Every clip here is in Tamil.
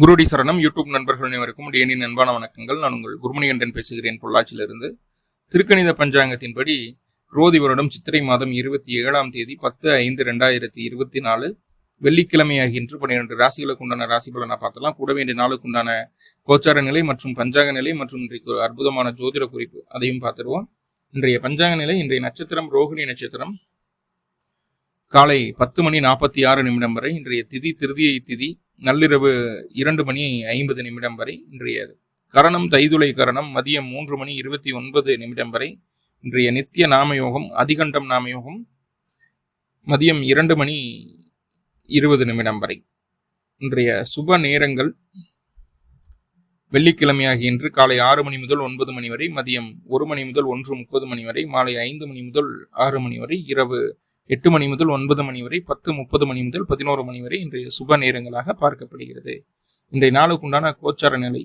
குருடி சரணம். யூடியூப் நண்பர்கள் அனைவருக்கும் டேனின் அன்பான வணக்கங்கள். நான் உங்கள் குருமணிகண்டன் பேசுகிறேன் பொள்ளாச்சியிலிருந்து. திருக்கணித பஞ்சாங்கத்தின்படி குரோதி வருடம் சித்திரை மாதம் இருபத்தி ஏழாம் தேதி பத்து ஐந்து ரெண்டாயிரத்தி இருபத்தி நாலு. வெள்ளிக்கிழமை ஆகின்ற பன்னிரண்டு ராசிகளுக்கு உண்டான ராசி பலனை பார்த்தலாம் கூட வேண்டிய நாளுக்கு உண்டான கோச்சார நிலை மற்றும் பஞ்சாங்க நிலை மற்றும் இன்றைக்கு ஒரு அற்புதமான ஜோதிட குறிப்பு அதையும் பார்த்துருவோம் இன்றைய பஞ்சாங்க நிலை இன்றைய நட்சத்திரம் ரோகிணி நட்சத்திரம். காலை பத்து மணி நாற்பத்தி ஆறு நிமிடம் வரை இன்றைய திதி திருதியை திதி நள்ளிரவு இரண்டு மணி ஐம்பது நிமிடம் வரை இன்றைய கரணம் தைதுளை கரணம் மதியம் மூன்று மணி இருபத்தி ஒன்பது நிமிடம் வரை இன்றைய நித்திய நாமயோகம் அதிகண்டம் நாமயோகம் மதியம் இரண்டு மணி இருபது நிமிடம் வரை. இன்றைய சுப நேரங்கள் வெள்ளிக்கிழமையாகிய இன்று காலை ஆறு மணி முதல் ஒன்பது மணி வரை மதியம் ஒரு மணி முதல் ஒன்று முப்பது மணி வரை மாலை ஐந்து மணி முதல் ஆறு மணி வரை இரவு எட்டு மணி முதல் ஒன்பது மணி வரை பத்து முப்பது மணி முதல் பதினோரு மணி வரை இன்றைய சுப நேரங்களாக பார்க்கப்படுகிறது. இன்றைய நாளுக்குண்டான கோச்சார நிலை.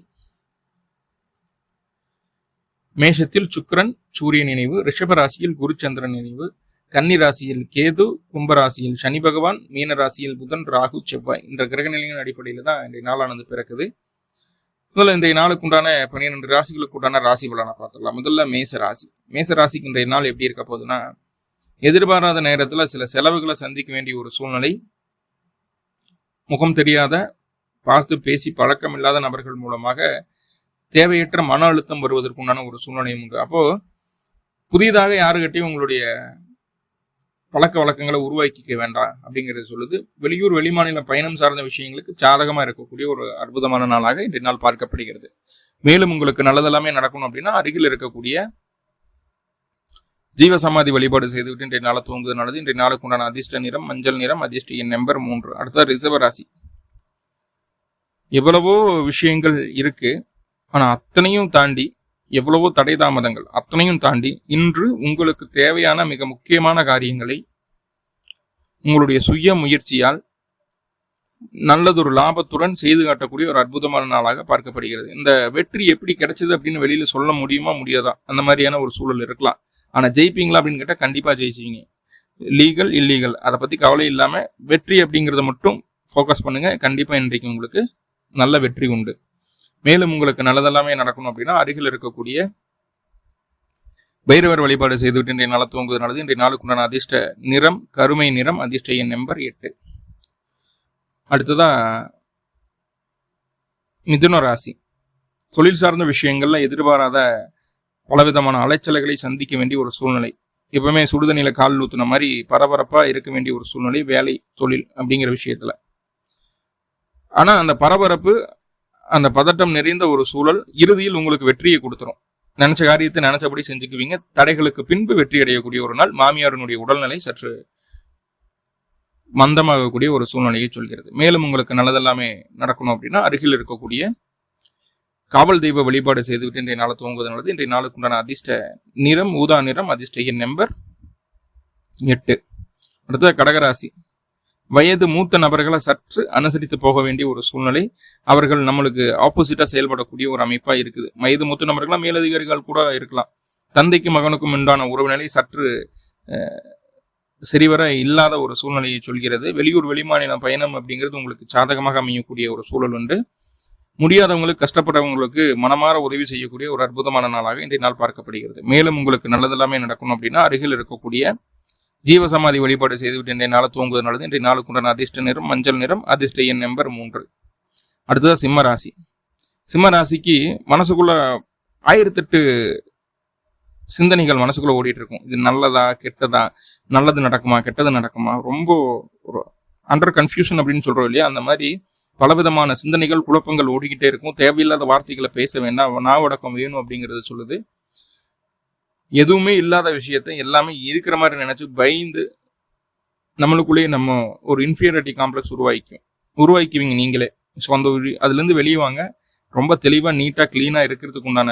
மேஷத்தில் சுக்கரன் சூரிய நினைவு ரிஷப ராசியில் குருச்சந்திரன் நினைவு கன்னி ராசியில் கேது கும்பராசியில் சனி பகவான் மீன ராசியில் புதன் ராகு செவ்வாய் இந்த கிரக நிலையின் அடிப்படையில் தான் இன்றைய நாளானது பிறக்குது. முதல்ல இன்றைய நாளுக்குண்டான பன்னிரெண்டு ராசிகளுக்கு உண்டான ராசி பலனை பார்த்துடலாம். முதல்ல மேச ராசி. மேச ராசிக்கு இன்றைய நாள் எப்படி இருக்க போகுதுன்னா எதிர்பாராத நேரத்தில் சில செலவுகளை சந்திக்க வேண்டிய ஒரு சூழ்நிலை. முகம் தெரியாத பார்த்து பேசி பழக்கம் இல்லாத நபர்கள் மூலமாக தேவையற்ற மன அழுத்தம் வருவதற்குண்டான ஒரு சூழ்நிலையும் உண்டு. அப்போ புதிதாக யாருக்கிட்டையும் உங்களுடைய பழக்க வழக்கங்களை உருவாக்கிக்க வேண்டாம் அப்படிங்கிறது சொல்லுது. வெளியூர் வெளிமாநில பயணம் சார்ந்த விஷயங்களுக்கு சாதகமாக இருக்கக்கூடிய ஒரு அற்புதமான நாளாக இன்றைய நாள் பார்க்கப்படுகிறது. மேலும் உங்களுக்கு நல்லதெல்லாமே நடக்கணும் அப்படின்னா அருகில் இருக்கக்கூடிய ஜீவசமாதி வழிபாடு செய்துவிட்டு இன்றைய நாளை தூங்குவது நல்லது. இன்றைய நாளுக்கு உண்டான அதிர்ஷ்ட நிறம் மஞ்சள் நிறம் அதிர்ஷ்ட எண் நம்பர் மூன்று. அடுத்தது ரிசர்வ ராசி. எவ்வளவோ விஷயங்கள் இருக்கு. ஆனால் அத்தனையும் தாண்டி எவ்வளவோ தடை தாமதங்கள். அத்தனையும் தாண்டி இன்று உங்களுக்கு தேவையான மிக முக்கியமான காரியங்களை உங்களுடைய சுய முயற்சியால் நல்லதொரு லாபத்துடன் செய்து காட்டக்கூடிய ஒரு அற்புதமான நாளாக பார்க்கப்படுகிறது. இந்த வெற்றி எப்படி கிடைச்சது அப்படின்னு வெளியில சொல்ல முடியுமா? முடியாதா? அந்த மாதிரியான ஒரு சூழல் இருக்கலாம். ஆனா ஜெயிப்பீங்களா அப்படின்னு கேட்டால் கண்டிப்பா ஜெயிச்சுவீங்க லீகல் இல்லீகல். அதை பத்தி கவலை இல்லாம வெற்றி அப்படிங்கிறத மட்டும் ஃபோக்கஸ் பண்ணுங்க. கண்டிப்பா இன்றைக்கு உங்களுக்கு நல்ல வெற்றி உண்டு. மேலும் உங்களுக்கு நல்லதெல்லாமே நடக்கணும் அப்படின்னா அருகில் இருக்கக்கூடிய பைரவர் வழிபாடு செய்துவிட்டு இன்றைய நாளை தூங்குவது நல்லது இன்றைய நாளுக்குண்டான அதிர்ஷ்ட நிறம் கருமை நிறம் அதிர்ஷ்ட எண் நம்பர் எட்டு. அடுத்ததாக மிதுன ராசி. தொழில் சார்ந்த விஷயங்கள்ல எதிர்பாராத பலவிதமான அலைச்சலைகளை சந்திக்க வேண்டிய ஒரு சூழ்நிலை. எப்பவுமே சுடுதண்ணில கால் ஊத்துன மாதிரி பரபரப்பா இருக்க வேண்டிய ஒரு சூழ்நிலை வேலை தொழில் அப்படிங்கிற விஷயத்துல. ஆனா அந்த பரபரப்பு அந்த பதட்டம் நிறைந்த ஒரு சூழல் இறுதியில் உங்களுக்கு வெற்றியை கொடுத்துரும். நினைச்ச காரியத்தை நினைச்சபடி செஞ்சுக்குவீங்க. தடைகளுக்கு பின்பு வெற்றி அடையக்கூடிய ஒரு நாள். மாமியாரினுடைய உடல்நிலை சற்று மந்தமாகக்கூடிய ஒரு சூழ்நிலையை சொல்கிறது. மேலும் உங்களுக்கு நல்லதெல்லாமே நடக்கணும் அப்படின்னா அருகில் இருக்கக்கூடிய காவல் தெய்வ வழிபாடு செய்துவிட்டு இன்றைய நாளை துவங்குவது நல்லது இன்றைய நாளுக்கு உண்டான அதிர்ஷ்ட நிறம் ஊதா நிறம் அதிர்ஷ்ட எண் நம்பர் எட்டு. அடுத்தது கடகராசி. வயது மூத்த நபர்களை சற்று அனுசரித்து போக வேண்டிய ஒரு சூழ்நிலை. அவர்கள் நம்மளுக்கு ஆப்போசிட்டா செயல்படக்கூடிய ஒரு அமைப்பா இருக்குது. வயது மூத்த நபர்களா மேலதிகாரிகள் கூட இருக்கலாம். தந்தைக்கும் மகனுக்கும் உண்டான உறவுநிலை சற்று சரிவர இல்லாத ஒரு சூழ்நிலையை சொல்கிறது. வெளியூர் வெளிமாநில பயணம் அப்படிங்கிறது உங்களுக்கு சாதகமாக அமையக்கூடிய ஒரு சூழல் உண்டு. முடியாதவங்களுக்கு கஷ்டப்பட்டவங்களுக்கு மனமாற உதவி செய்யக்கூடிய ஒரு அற்புதமான நாளாக இன்றைய நாள் பார்க்கப்படுகிறது. மேலும் உங்களுக்கு நல்லதெல்லாமே நடக்கணும் அப்படின்னா அருகில் இருக்கக்கூடிய ஜீவசமாதி வழிபாடு செய்துவிட்டு இன்றைய நாளை தூங்குவது நல்லது. இன்றைய நாளுக்கு உண்டான அதிர்ஷ்ட நிறம் மஞ்சள் நிறம் அதிர்ஷ்ட எண் நம்பர் மூன்று. அடுத்ததாக சிம்ம ராசி. சிம்ம ராசிக்கு மனசுக்குள்ள ஆயிரத்தெட்டு சிந்தனைகள் மனசுக்குள்ள ஓடிட்டு இருக்கும் இது நல்லதா கெட்டதா? நல்லது நடக்குமா கெட்டது நடக்குமா? ரொம்ப ஒரு அண்டர் கன்ஃபியூஷன் அப்படின்னு சொல்றோம் இல்லையா? அந்த மாதிரி பலவிதமான சிந்தனைகள் குழப்பங்கள் ஓடிக்கிட்டே இருக்கும். தேவையில்லாத வார்த்தைகளை பேச வேண்டாம். நாவடக்கம் வேணும் அப்படிங்கறது சொல்லுது. எதுவுமே இல்லாத விஷயத்த எல்லாமே இருக்கிற மாதிரி நினைச்சு பயந்து நம்மளுக்குள்ளேயே நம்ம ஒரு இன்ஃபீரியாரிட்டி காம்ப்ளெக்ஸ் உருவாக்கிக்கும். உருவாக்கிவிங்க நீங்களே. சொந்த அந்த அதுலேருந்து வெளியே வாங்க. ரொம்ப தெளிவாக நீட்டாக க்ளீனாக இருக்கிறதுக்கு உண்டான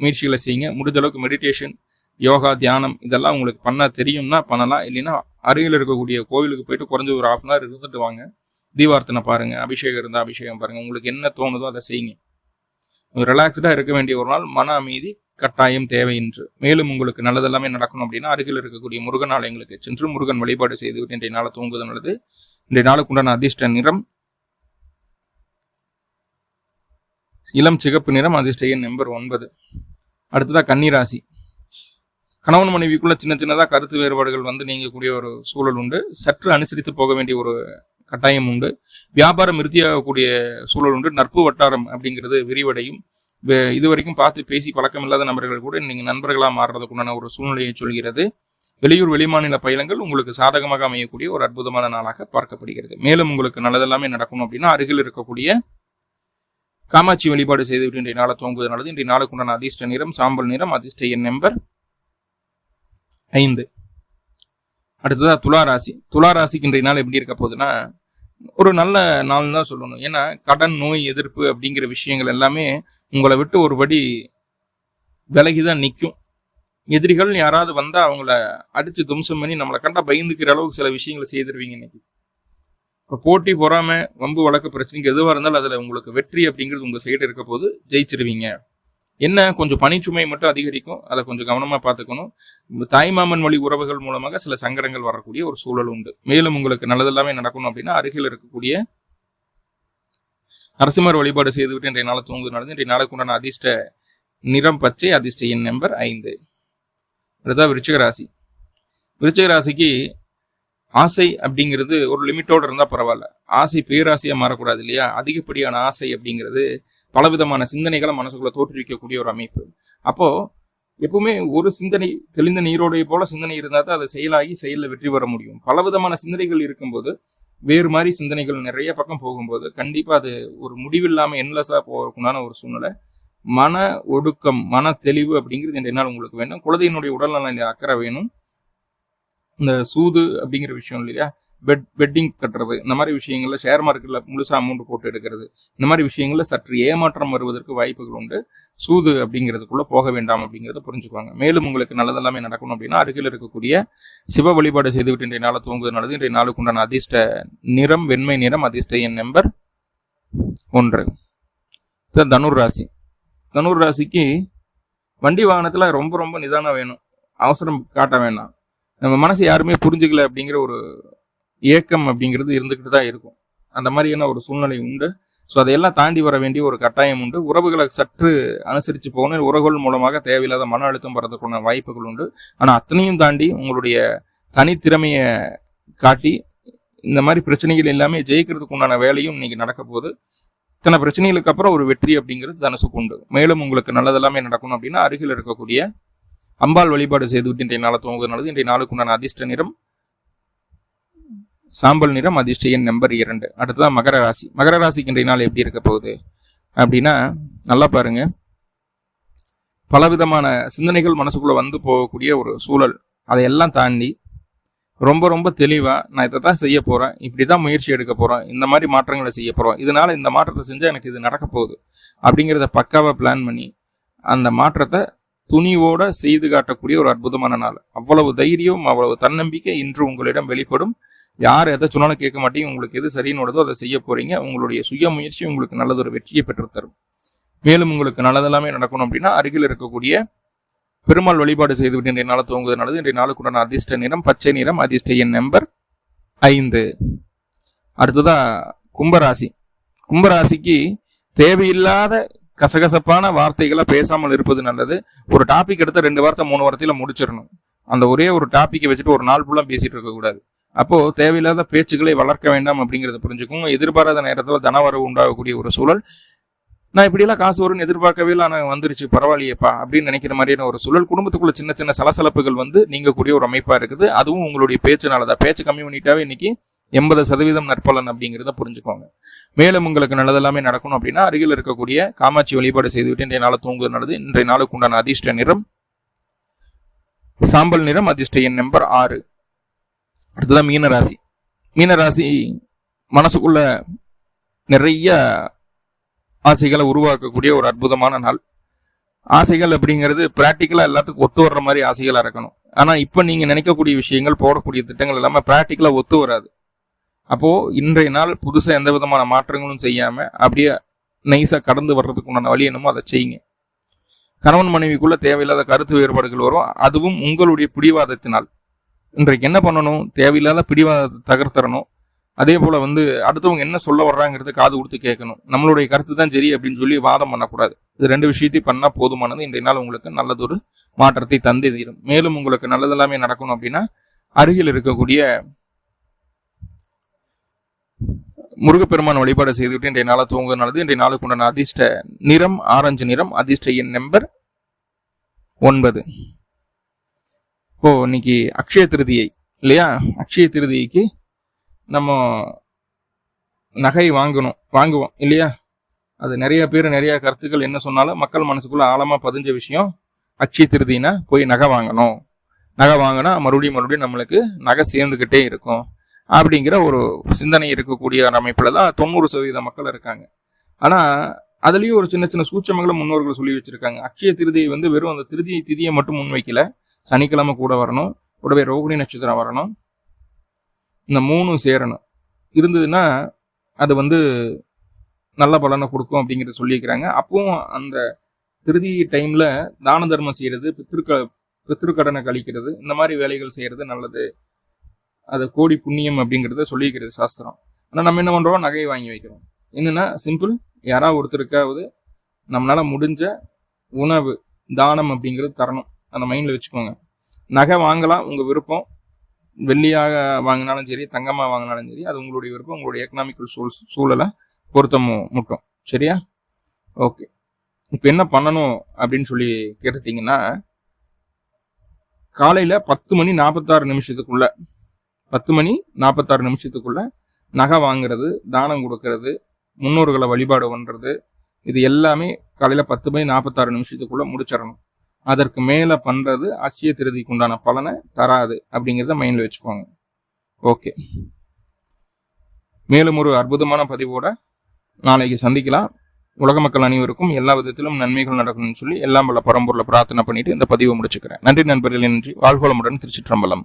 முயற்சிகளை செய்யுங்க. முடிஞ்ச அளவுக்கு மெடிடேஷன் யோகா தியானம் இதெல்லாம் உங்களுக்கு பண்ண தெரியும்னா பண்ணலாம். இல்லைன்னா அருகில் இருக்கக்கூடிய கோவிலுக்கு போயிட்டு குறைஞ்ச ஒரு ஹாஃப் அன் ஹவர் இருந்துட்டு வாங்க. தீபார்த்தனை பாருங்கள் அபிஷேகம் இருந்தால் அபிஷேகம் பாருங்கள் உங்களுக்கு என்ன தோணுதோ அதை செய்யுங்க. ரிலாக்ஸ்டாக இருக்க வேண்டிய ஒரு நாள் மன அமைதி கட்டாயம் தேவை என்று. மேலும் உங்களுக்கு நல்லதெல்லாமே நடக்கணும் அப்படின்னா அருகில் இருக்கக்கூடிய முருகன் ஆலயங்களுக்கு சென்று முருகன் வழிபாடு செய்துவிட்டு இன்றைய நாளை தூங்குவது நல்லது. இன்றைய நாளுக்கு உண்டான அதிர்ஷ்ட நிறம் இளம் சிகப்பு நிறம் அதிர்ஷ்ட நம்பர் ஒன்பது. அடுத்ததா கன்னிராசி. கணவன் மனைவிக்குள்ள சின்ன சின்னதாக கருத்து வேறுபாடுகள் வந்து நீங்கக்கூடிய ஒரு சூழல் உண்டு. சற்று அனுசரித்து போக வேண்டிய ஒரு கட்டாயம் உண்டு. வியாபாரம் இறுதியாகக்கூடிய சூழல் உண்டு. நட்பு வட்டாரம் அப்படிங்கிறது விரிவடையும். வே- இதுவரைக்கும் பார்த்து பேசி பழக்கமில்லாத நபர்கள் கூட நீங்கள் நண்பர்களாக மாறுறதுக்குண்டான ஒரு சூழ்நிலையை சொல்கிறது. வெளியூர் வெளிமாநில பயணங்கள் உங்களுக்கு சாதகமாக அமையக்கூடிய ஒரு அற்புதமான நாளாக பார்க்கப்படுகிறது. மேலும் உங்களுக்கு நல்லதெல்லாமே நடக்கணும் அப்படின்னா அருகில் இருக்கக்கூடிய காமாட்சி வழிபாடு செய்துவிட்டு இன்றைய நாளை துவங்குவது நல்லது. இன்றைய நாளுக்குண்டான அதிர்ஷ்ட நிறம் சாம்பல் நிறம் அதிர்ஷ்ட எண் நம்பர் ஐந்து. அடுத்ததா துலா ராசி இன்றைய நாள் எப்படி இருக்க போகுதுன்னா ஒரு நல்ல நாள் தான் சொல்லணும். ஏன்னா கடன் நோய் எதிர்ப்பு அப்படிங்கிற விஷயங்கள் எல்லாமே உங்களை விட்டு ஒருபடி விலகி தான் நிற்கும் எதிரிகள் யாராவது வந்தால் அவங்கள அடிச்சு தும்சம் பண்ணி நம்மளை கண்டா பயந்துக்கிற அளவுக்கு சில விஷயங்களை செய்திருவீங்க இன்னைக்கு. இப்போ போட்டி பொறாம வம்பு வழக்கு பிரச்சனைக்கு எதுவாக இருந்தாலும் அதில் உங்களுக்கு வெற்றி அப்படிங்கிறது உங்கள் சைடு இருக்க போது ஜெயிச்சிருவீங்க. என்ன? கொஞ்சம் பணிச்சுமை மட்டும் அதிகரிக்கும். அதை கொஞ்சம் கவனமாக பார்த்துக்கணும். தாய்மாமன் வழி உறவுகள் மூலமாக சில சங்கடங்கள் வரக்கூடிய ஒரு சூழல் உண்டு. மேலும் உங்களுக்கு நல்லதெல்லாமே நடக்கணும் அப்படின்னா அருகில் இருக்கக்கூடிய நரசிம்மர் வழிபாடு செய்துவிட்டு இன்றைய நாள் தூங்கு நடந்து இன்றைய நாளுக்கு உண்டான அதிர்ஷ்ட நிறம் பச்சை அதிர்ஷ்ட எண் நம்பர் ஐந்து. அடுத்தா விருச்சிக ராசி. விருச்சிக ராசிக்கு ஆசை அப்படிங்கிறது ஒரு லிமிட்டோடு இருந்தால் பரவாயில்ல. ஆசை பேராசையாக மாறக்கூடாது இல்லையா? அதிகப்படியான ஆசை அப்படிங்கிறது பலவிதமான சிந்தனைகளை மனசுக்குள்ளே தோற்றுவிக்கக்கூடிய ஒரு அமைப்பு. அப்போது எப்பவுமே ஒரு சிந்தனை தெளிந்த நீரோடைய போல சிந்தனை இருந்தால் தான் அதை செயலாகி செயலில் வெற்றி பெற முடியும். பலவிதமான சிந்தனைகள் இருக்கும்போது வேறு மாதிரி சிந்தனைகள் நிறைய பக்கம் போகும்போது கண்டிப்பாக அது ஒரு முடிவில்லாமல் என்லெஸ்ஸாக போகணும்னான ஒரு சூழ்நிலை. மன ஒடுக்கம் மன தெளிவு அப்படிங்கிறது என்னால் நாள் உங்களுக்கு வேணும். குழந்தையினுடைய உடல்நல அக்கறை வேணும். இந்த சூது அப்படிங்கிற விஷயம் இல்லையா? பெட் பெட்டிங் கட்டுறது இந்த மாதிரி விஷயங்களில் ஷேர் மார்க்கெட்டில் முழுசாக அமௌண்ட் போட்டு எடுக்கிறது இந்த மாதிரி விஷயங்களில் சற்று ஏமாற்றம் வருவதற்கு வாய்ப்புகள் உண்டு. சூது அப்படிங்கிறதுக்குள்ளே போக வேண்டாம் அப்படிங்கிறத புரிஞ்சுக்குவாங்க. மேலும் உங்களுக்கு நல்லதெல்லாமே நடக்கணும் அப்படின்னா அருகில் இருக்கக்கூடிய சிவ வழிபாடு செய்துவிட்டு இன்றைய நாளை தூங்குவது நல்லது. இன்றைய நாளுக்கு உண்டான அதிர்ஷ்ட நிறம் வெண்மை நிறம் அதிர்ஷ்ட எண் நம்பர் ஒன்று. தனுர் ராசி. தனுர் ராசிக்கு வண்டி வாகனத்தில் ரொம்ப ரொம்ப நிதானம் வேணும். அவசரம் காட்ட வேண்டாம் நம்ம மனசு யாருமே புரிஞ்சுக்கல அப்படிங்கிற ஒரு ஏக்கம் அப்படிங்கிறது இருந்துக்கிட்டு தான் இருக்கும். அந்த மாதிரியான ஒரு சூழ்நிலை உண்டு. ஸோ அதையெல்லாம் தாண்டி வர வேண்டிய ஒரு கட்டாயம் உண்டு. உறவுகளை சற்று அனுசரித்து போகணும். உறவுகள் மூலமாக தேவையில்லாத மன அழுத்தம் வரதுக்கான வாய்ப்புகள் உண்டு. ஆனால் அத்தனையும் தாண்டி உங்களுடைய தனித்திறமையை காட்டி இந்த மாதிரி பிரச்சனைகள் எல்லாமே ஜெயிக்கிறதுக்கு உண்டான வேலையும் இன்னைக்கு நடக்க போகுது. இத்தனை பிரச்சனைகளுக்கு அப்புறம் ஒரு வெற்றி அப்படிங்கிறது தனுசுக்கு உண்டு. மேலும் உங்களுக்கு நல்லதெல்லாமே நடக்கணும் அப்படின்னா அருகில் இருக்கக்கூடிய அம்பாள் வழிபாடு செய்துவிட்டு இன்றைய நாளை துவங்குவது நல்லது. இன்றைய நாளுக்குண்டான அதிர்ஷ்ட நிறம் சாம்பல் நிறம் அதிர்ஷ்ட எண் நம்பர் இரண்டு. அடுத்ததான் மகர ராசி. மகர ராசிக்கு இன்றைய நாள் எப்படி இருக்க போகுது? அப்படின்னா நல்லா பாருங்க. பலவிதமான சிந்தனைகள் மனசுக்குள்ள வந்து போகக்கூடிய ஒரு சூழல். அதையெல்லாம் தாண்டி ரொம்ப ரொம்ப தெளிவாக நான் இதை தான் செய்ய போகிறேன் இப்படி தான் முயற்சி எடுக்க போகிறேன் இந்த மாதிரி மாற்றங்களை செய்ய போகிறோம் இதனால் இந்த மாற்றத்தை செஞ்சால் எனக்கு இது நடக்க போகுது. அப்படிங்கிறத பக்காவாக பிளான் பண்ணி அந்த மாற்றத்தை துணிவோட செய்து காட்டக்கூடிய ஒரு அற்புதமான நாள். அவ்வளவு தைரியம் அவ்வளவு தன்னம்பிக்கை இன்று உங்களிடம் வெளிப்படும். யார் எதை சொன்னாலும் கேட்க மாட்டீங்க. உங்களுக்கு எது சரின்னு அதை செய்ய போறீங்க. உங்களுடைய சுய முயற்சி உங்களுக்கு நல்லதொரு வெற்றியை பெற்றுத்தரும் மேலும் உங்களுக்கு நல்லதெல்லாமே நடக்கணும் அப்படின்னா அருகில் இருக்கக்கூடிய பெருமாள் வழிபாடு செய்துவிட்டு இன்றைய நாளை துவங்குவது நல்லது. இன்றைய நாளுக்குண்டான அதிர்ஷ்ட நிறம் பச்சை நிறம் அதிர்ஷ்ட எண் நம்பர் ஐந்து. அடுத்ததா கும்பராசி. கும்பராசிக்கு தேவையில்லாத கசகசப்பான வார்த்தைகளை பேசாமல் இருப்பது நல்லது. ஒரு டாபிக் எடுத்து ரெண்டு வார்த்தை மூணு வார்த்தையில முடிச்சிடணும். அந்த ஒரே ஒரு டாப்பிக்கை வச்சுட்டு ஒரு நாள் ஃபுல்லாக பேசிட்டு இருக்கக்கூடாது அப்போது அப்போ தேவையில்லாத பேச்சுக்களை வளர்க்க வேண்டாம் அப்படிங்கிறத புரிஞ்சுக்கோங்க. எதிர்பாராத நேரத்தில் தனவரவு உண்டாகக்கூடிய ஒரு சூழல். நான் இப்படியெல்லாம் காசு வரும்னு எதிர்பார்க்கவே இல்லை ஆனால் வந்துருச்சு பரவாயில்லையேப்பா அப்படின்னு நினைக்கிற மாதிரியான ஒரு சூழல். குடும்பத்துக்குள்ள சின்ன சின்ன சலசலப்புகள் வந்து நீங்கக்கூடிய ஒரு அமைப்பாக இருக்குது. அதுவும் உங்களுடைய பேச்சுனால தான் பேச்சு கம்மி பண்ணிட்டாவே இன்னைக்கு எண்பது சதவீதம் நற்பலன் அப்படிங்கிறத புரிஞ்சுக்கோங்க. மேலும் உங்களுக்கு நல்லதெல்லாமே நடக்கணும் அப்படின்னா அருகில் இருக்கக்கூடிய காமாட்சி வழிபாடு செய்துவிட்டு இன்றைய நாளை தூங்குவது நல்லது. இன்றைய நாளுக்கு உண்டான அதிர்ஷ்ட நிறம் சாம்பல் நிறம் அதிர்ஷ்ட எண் நம்பர் ஆறு. அடுத்ததான் மீனராசி. மீனராசி மனசுக்குள்ள நிறைய ஆசைகளை உருவாக்கக்கூடிய ஒரு அற்புதமான நாள். ஆசைகள் அப்படிங்கிறது ப்ராக்டிக்கலாக எல்லாத்துக்கும் ஒத்து வர்ற மாதிரி ஆசைகளாக இருக்கணும். ஆனால் இப்போ நீங்கள் நினைக்கக்கூடிய விஷயங்கள் போடக்கூடிய திட்டங்கள் எல்லாமே ப்ராக்டிக்கலாக ஒத்து வராது. அப்போது இன்றைய நாள் புதுசாக எந்த விதமான மாற்றங்களும் செய்யாமல் அப்படியே நைஸாக கடந்து வர்றதுக்கு உண்டான வழி என்னமோ அதை செய்யுங்க. கணவன் மனைவிக்குள்ளே தேவையில்லாத கருத்து வேறுபாடுகள் வரும். அதுவும் உங்களுடைய பிடிவாதத்தினால். இன்றைக்கு என்ன பண்ணணும்? தேவையில்லாத பிடிவாதத்தை தகர்த்தரணும். அதே போல் வந்து அடுத்தவங்க என்ன சொல்ல வர்றாங்கிறது காது கொடுத்து கேட்கணும். நம்மளுடைய கருத்து தான் சரி அப்படின்னு சொல்லி வாதம் பண்ணக்கூடாது. இது ரெண்டு விஷயத்தையும் பண்ணால் போதுமானது. இன்றைய நாள் உங்களுக்கு நல்லதொரு மாற்றத்தை தந்தே தீரும். மேலும் உங்களுக்கு நல்லதெல்லாமே நடக்கணும் அப்படின்னா அருகில் இருக்கக்கூடிய முருகப்பெருமான் வழிபாடு செய்துவிட்டு இன்றைய நாளை தூங்க நல்லது இன்றைய நாளுக்கு உண்டான அதிர்ஷ்ட நிறம் ஆரஞ்சு நிறம் அதிர்ஷ்ட எண் நம்பர் ஒன்பது. ஓ இன்னைக்கு அக்ஷய திருதியை இல்லையா? அக்ஷய திருதியைக்கு நம்ம நகை வாங்கணும் வாங்குவோம் இல்லையா? அது நிறைய பேர் நிறைய கருத்துக்கள் என்ன சொன்னாலும் மக்கள் மனசுக்குள்ள ஆழமா பதிஞ்ச விஷயம் அக்ஷய திருதினா போய் நகை வாங்கணும். நகை வாங்கினா மறுபடியும் மறுபடியும் நம்மளுக்கு நகை சேர்ந்துக்கிட்டே இருக்கும். அப்படிங்கிற ஒரு சிந்தனை இருக்கக்கூடிய ஒரு அமைப்பில் தான் தொண்ணூறு சதவீத மக்கள் இருக்காங்க. ஆனால் அதுலேயும் ஒரு சின்ன சின்ன சூட்சமங்களை முன்னோர்கள் சொல்லி வச்சுருக்காங்க. அக்ஷய திருதியை வந்து வெறும் அந்த திருதியை திதியை மட்டும் முன்வைக்கல. சனிக்கிழமை கூட வரணும். கூடவே ரோகிணி நட்சத்திரம் வரணும். இந்த மூணும் சேரணும். இருந்ததுன்னா அது வந்து நல்ல பலனை கொடுக்கும் அப்படிங்கிறத சொல்லியிருக்கிறாங்க. அப்பவும் அந்த திருதி டைமில் தான தர்மம் செய்கிறது பித்திருக்க பித்திருக்கடனை கழிக்கிறது இந்த மாதிரி வேலைகள் செய்கிறது நல்லது. அது கோடி புண்ணியம் அப்படிங்கிறத சொல்லியிருக்கிறது சாஸ்திரம். ஆனால் நம்ம என்ன பண்ணுறோம் நகையை வாங்கி வைக்கிறோம். என்னென்னா சிம்பிள் யாராவது ஒருத்தருக்காவது நம்மளால முடிஞ்ச உணவு தானம் அப்படிங்கிறது தரணும். அந்த மைண்டில் வச்சுக்கோங்க. நகை வாங்கலாம் உங்கள் விருப்பம். வெள்ளியாக வாங்கினாலும் சரி தங்கமாக வாங்கினாலும் சரி அது உங்களுடைய விருப்பம் உங்களுடைய எக்கனாமிக்கல் சூழ் சூழலை பொருத்தம் முட்டும். சரியா? ஓகே இப்போ என்ன பண்ணணும் அப்படின்னு சொல்லி கேட்டுட்டிங்கன்னா காலையில் பத்து மணி நாற்பத்தாறு நிமிஷத்துக்குள்ள பத்து மணி நாற்பத்தாறு நிமிஷத்துக்குள்ள நகை வாங்குறது தானம் கொடுக்கறது முன்னோர்களை வழிபாடு பண்ணுறது இது எல்லாமே காலையில் பத்து மணி நாற்பத்தாறு நிமிஷத்துக்குள்ளே முடிச்சிடணும். அதற்கு மேலே பண்ணுறது அட்சய திருதிக்கு உண்டான பலனை தராது அப்படிங்கிறத மைண்டில் வச்சுக்கோங்க. ஓகே. மேலும் ஒரு அற்புதமான பதிவோட நாளைக்கு சந்திக்கலாம். உலக மக்கள் அனைவருக்கும் எல்லா விதத்திலும் நன்மைகள் நடக்கணும்னு சொல்லி எல்லாம் வல்ல பரம்பூரில் பிரார்த்தனை பண்ணிட்டு இந்த பதிவை முடிச்சுக்கிறேன். நன்றி நண்பர்களே நன்றி. வாழ்வளமுடன் திருச்சிற்றம்பலம்.